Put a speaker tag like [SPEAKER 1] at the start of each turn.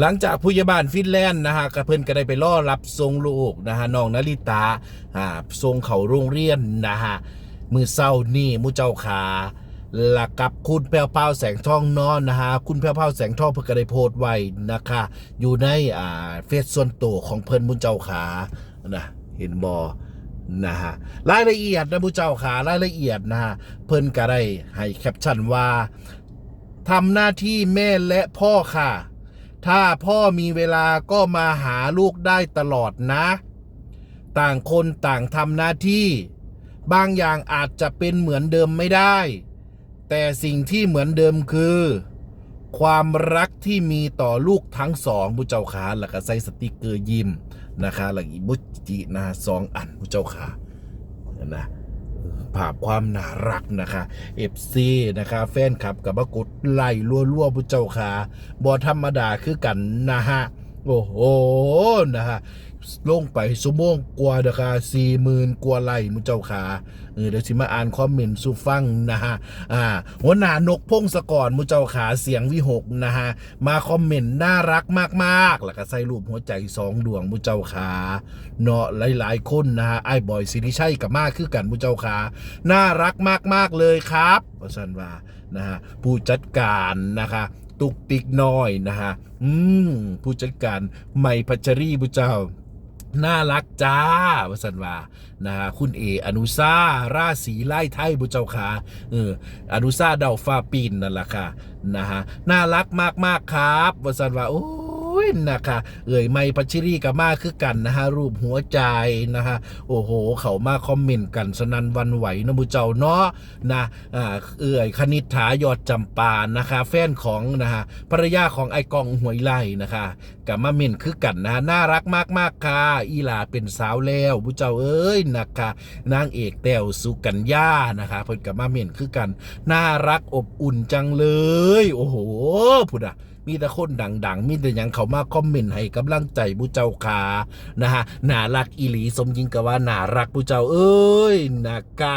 [SPEAKER 1] หลังจากผู้ใหญ่บ้านฟินแลนด์นะฮะกระเพิ่นก็ได้ไปล่อรับทรงลูกนะฮะน้องนาริตาอ่าทรงเขาโรงเรียนนะฮะมือเศร้านี่มูเจ้าขาหลักับคุณแพรวพราแสงทองนอนนะฮะคุณแพรวพราแสงทองเพิ่นก็ได้โพสต์ไว้นะคะ อยู่ในอ่าเฟซส่วนตัวของเพิ่นมุนเจ้าขานะเห็นบอนะฮะรายละเอียดนะมุเจ้าขารายละเอียดนะฮะเพิ่นก็ได้ให้แคปชั่นว่าทำหน้าที่แม่และพ่อค่ะ ถ้าพ่อมีเวลาก็มาหาลูกได้ตลอดนะ ต่างคนต่างทำหน้าที่ บางอย่างอาจจะเป็นเหมือนเดิมไม่ได้ แต่สิ่งที่เหมือนเดิมคือ ความรักที่มีต่อลูกทั้งสองผู้เจ้าขาแล้วก็ใส่สติกเกอร์ยิ้มนะคะแล้วอีบุจินะฮะสองอันผู้เจ้าขานะ ภาพความน่ารักนะคะเอฟซีนะคะแฟนคลับกับมะกดไล่รัวๆผู้เจ้าขาบอธรรมดาคือกันนะฮะ โอ้โหนะฮะลงไปสมงกว่านะคะสี่หมื่นกว่าไลค์มุเจ้าขาเออเดี๋ยวสิมาอ่านคอมเมนต์สู่ฟังนะฮะอ่าหัวหน้านกพงศกรมุเจ้าขาเสียงวิหกนะฮะมาคอมเมนต์น่ารักมากๆแล้วก็ใส่รูปหัวใจสองดวงมุเจ้าขาเนาะหลายๆคนนะฮะไอ้บอยสิริชัยกับมากคือกันมุเจ้าขาน่ารักมากๆเลยครับว่าสันว่านะฮะผู้จัดการนะคะ ตุกติกน้อยนะฮะ อืม ผู้จัดการใหม่พัชรีบูเจ้า น่ารักจ้าวสันวานะฮะคุณเอ อนุซาราศีไล่ไทยบุเจ้าขาเออ อนุซาเดาฟ้าปีนนั่นแหละค่ะ นะฮะ น่ารักมากๆครับวสันวาโอ้ ยนะคะเอ่ยไม่พัชรีกับมาคือกันนะฮะรูปหัวใจนะฮะโอ้โห เขามาคอมเมนต์กันสนันวันไหวนะบุเจ้าเนาะนะอ่าเอ่ยคณิษฐายอดจำปานะคะ แฟนของนะฮะภรรยาของไอกองหวยไล่นะคะกับมาเมนคือกันนะะน่ารักมากๆค่ะอีหลาเป็นสาวแล้วบุเจ้าเอ้ยนะคะนางเอกแต้วสุกัญญานะคะเพิ่นกับมาเมนคือกัน น่ารักอบอุ่นจังเลย โอ้โหพุดอะ มีแต่คนดัง ๆ มีแต่ยังเขามาคอมเมนต์ให้กำลังใจบูเจ้าขานะฮะน่ารักอีหลีสมยิงกับว่าน่ารักบูเจ้าเอ้ยนะคะ